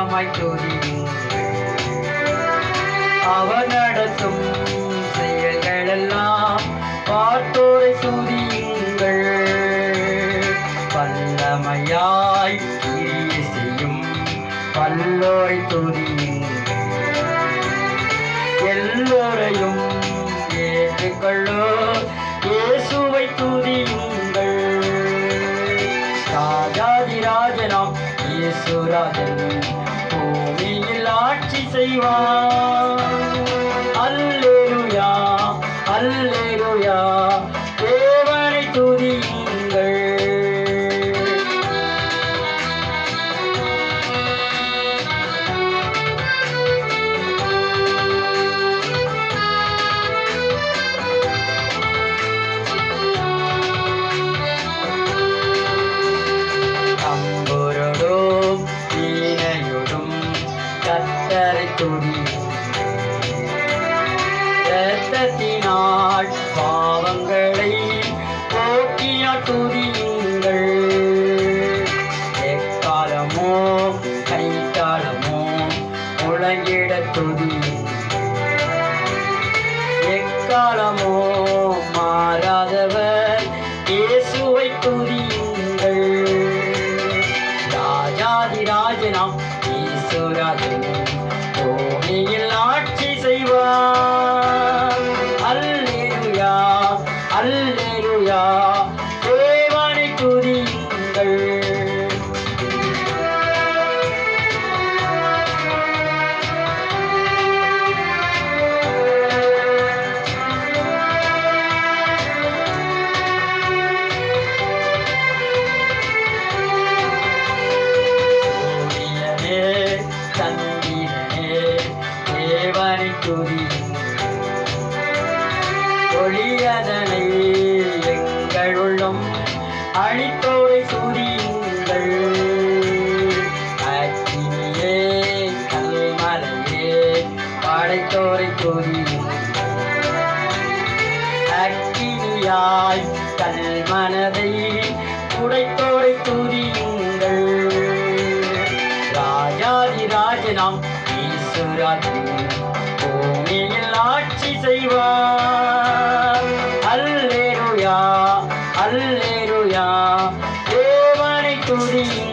சத்தமாய் துதியுங்கள் அவர் நடத்தும் செயல்களெல்லாம் பார்த்தோரை துதியுங்கள் பல்லமையாய் கிரிய செய்யும் பல்லோரை துதியுங்கள். எல்லோரையும் ஏற்றுக்கொள்ளோ இயேசுவை துதியுங்கள். ராஜாதி ராஜனாம் இயேசு ராஜன் செய்வார் கத்தரை ரத்தத்தினால் பாவங்களை போக்கியா துதியுங்கள். எக்காலமோ கைக்காலமோ உலகிட துதியுங்கள் எக்காலமோ மாறாதவர் இயேசுவை துதியுங்கள். ராஜாதிராஜனாம் ஈஸ்வராஜன் பூமியில் தேவனை துதியுங்கள் ஒளியதனை எங்கள் உள்ளம் அழித்தோரை துதியுங்கள் அக்கினியே கல்மலையே படைத்தோரை துதியுங்கள் அக்கினியாய் கல்மனதை உடைத்தோரை ஈஸ்வராஜன். அல்லேருயா அல்லேருயா தேவனை துதியுங்கள்.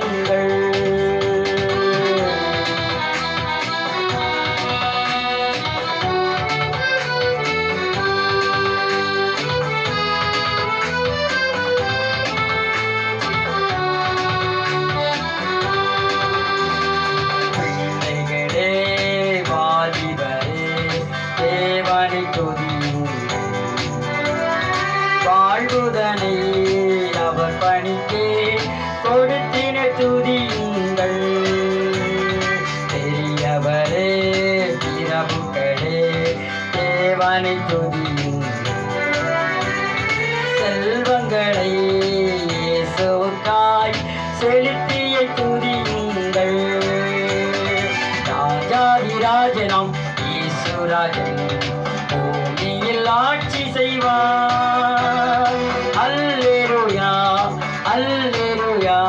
வாழ்வுதனை அவர் பணிக்கே கொடுத்தின துதியுங்கள். பெரியவரே பிரபுக்களே தேவனை துதியுங்கள். செல்வங்களை இயேசுவுக்காய் செலுத்திய ராஜராஜன் பூமியில் ஆட்சி செய்வார் அல்லேருயா அல்லேருயா